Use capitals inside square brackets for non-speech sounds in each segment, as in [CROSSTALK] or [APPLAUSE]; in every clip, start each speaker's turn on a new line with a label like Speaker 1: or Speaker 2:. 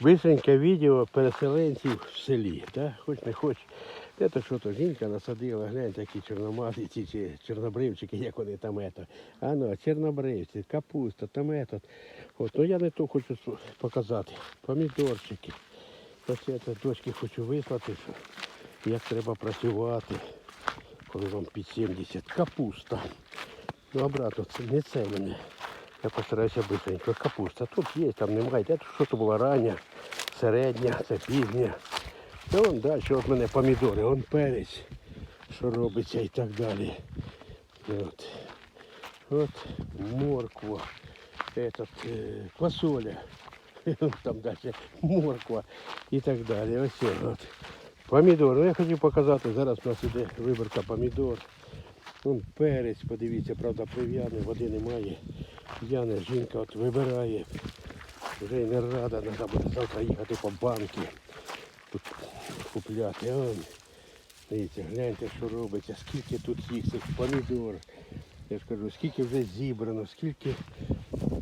Speaker 1: Бисеньке відео переселенців в селі. Да? Хоч не хоч. Це що то жінка насадила, гляньте, які чорномазиці чи чорнобривчики, як вони там ето. А ну, чорнобривці, капуста, там ето. От, ну я не то хочу показати. Помідорчики. Ось я дочки хочу вислати, що як треба працювати, коли вам під 70. Капуста. Ну, обратно, це не це мене. Я постараюся быстренько. Капуста. Тут є, там немає. Де тут що то було рання, середня, це пізня. Та вон далі, от мене помідори, он перець, що робиться і так далі. От, от морква, этот, е, квасоля, [LAUGHS] там далі морква і так далі. Ось от. Помідор. Ну я хотів показати, зараз у нас іде виборка помідор. Вон перець, подивіться, правда, прив'яне, води немає. Яне жінка от вибирає. Вже й не рада, треба буде завтра їхати по банки. Тут купляти. А дивіться, гляньте, що робиться, скільки тут їх цих помідор. Я ж кажу, скільки вже зібрано, скільки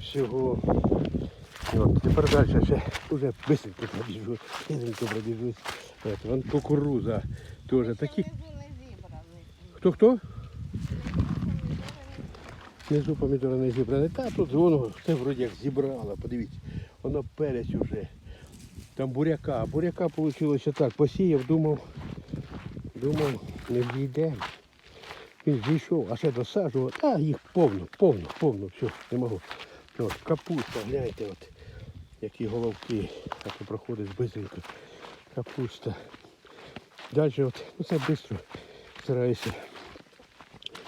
Speaker 1: всього. От, тепер далі ще вже бисенько пробіжу, бисенько пробіжусь. Вон кукуруза теж такі.
Speaker 2: Внизу не зібрали.
Speaker 1: Хто хто? Внизу помідори не зібрали. Та тут воно все вроді як зібрало. Подивіться, воно перець уже. Там буряка. Буряка вийшло так. Посіяв, думав, думав, не війде. Він зійшов, а ще досаджував. А їх повно, повно, повно, все, не можу. От, капуста, гляньте, от, які головки. Так і проходить бисенько. Капуста. Далі от, ну це швидко стараюся.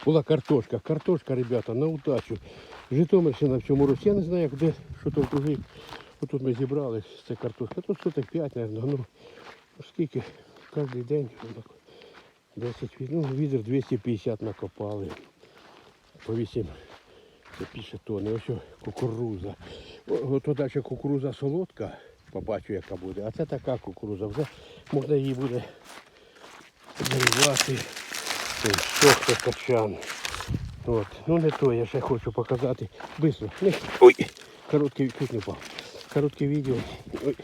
Speaker 1: Була картошка. Картошка, ребята, на удачу. Житомирщина в цьому році. Я не знаю, де, що то вкруги. Отут ми зібрали це картошка. Тут соток 5, мабуть, ну, ну скільки, кожен день. ну, 10 від- ну, відер 250 накопали. По 8 це більше тонни. Ось кукуруза. Ото далі кукуруза солодка. Побачу, яка буде. А це така кукуруза. Вже можна її буде нарізати. Сохто качан. От. Ну не то, я ще хочу показати. Быстро. Не. Ой! Короткий чуть не. Коротке відео. Ой.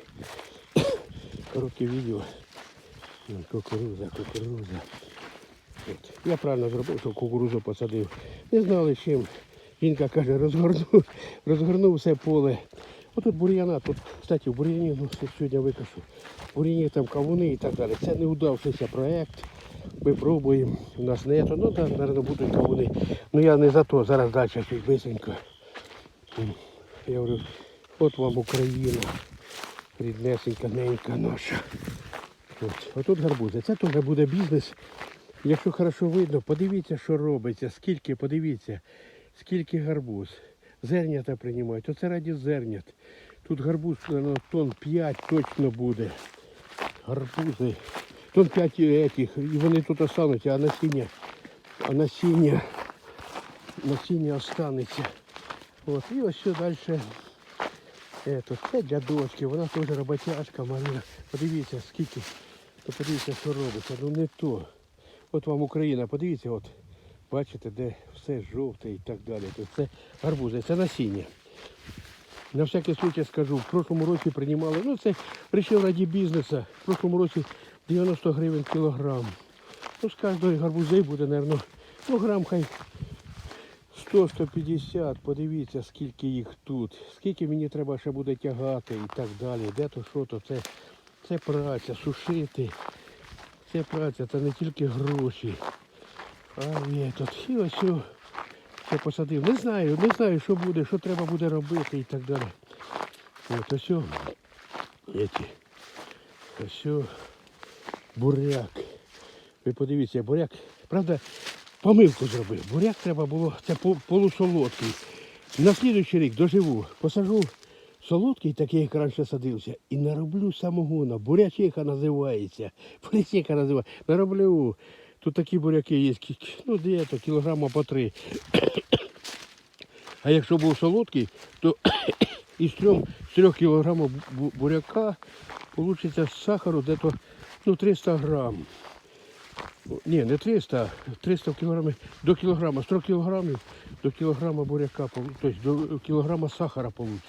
Speaker 1: Коротке відео. Кукуруза, кукуруза. От. Я правильно зробив, що кукурузу посадив. Не знали чим. Жінка каже, розгорнув, розгорнув все поле. Отут бур'яна, тут, кстати, в бур'яні ну, сьогодні викашу. Бур'яні там кавуни і так далі. Це не удавшийся проєкт. Ми пробуємо. У нас не то, ну так, мабуть, будуть кавуни. Ну я не за то, зараз далі чуть бисенько. Я говорю, от вам Україна. Ріднесенька, ненька наша. От. Отут гарбузи. Це теж буде бізнес. Якщо хорошо видно, подивіться, що робиться, скільки, подивіться, скільки гарбуз. Зернята приймають. Оце раді зернят. Тут гарбуз ну, тонн 5 точно буде. Гарбузи. Тонн 5 этих, і вони тут остануться, а насіння, а насіння, насіння останеться. От, і ось що далі. Это, це для дочки, вона теж роботяжка Марина. Подивіться, скільки. Подивіться, що робиться. Ну не то. От вам Україна, подивіться, от. Бачите, де все жовте і так далі. То це гарбузи, це насіння. На всякий случай скажу, в прошлому році приймали, ну це вирішив раді бізнесу. В прошлому році 90 гривень кілограм. Ну, з кожної гарбузи буде, мабуть, ну грам хай 100-150, подивіться, скільки їх тут, скільки мені треба ще буде тягати і так далі. Де то що то, це, це праця, сушити. Це праця, це не тільки гроші. А ні, тут і ось це посадив. Не знаю, не знаю, що буде, що треба буде робити і так далі. От ось. Ось буряк. Ви подивіться, буряк, правда, помилку зробив. Буряк треба було, це полусолодкий. На слідуючий рік доживу, посажу солодкий, такий, як раніше садився, і нароблю самогона. Бурячека називається. [LAUGHS] Бурячека називається. Нароблю. Тут такі буряки є, ну де то кілограма по три. [COUGHS] А якщо був солодкий, то [COUGHS] із трьох кілограмів буряка вийде з сахару десь ну, 300 грам. Ні, не 300, 300 кілограмів, до кілограма, 100 кілограмів до кілограма буряка, тобто до кілограма сахара вийде.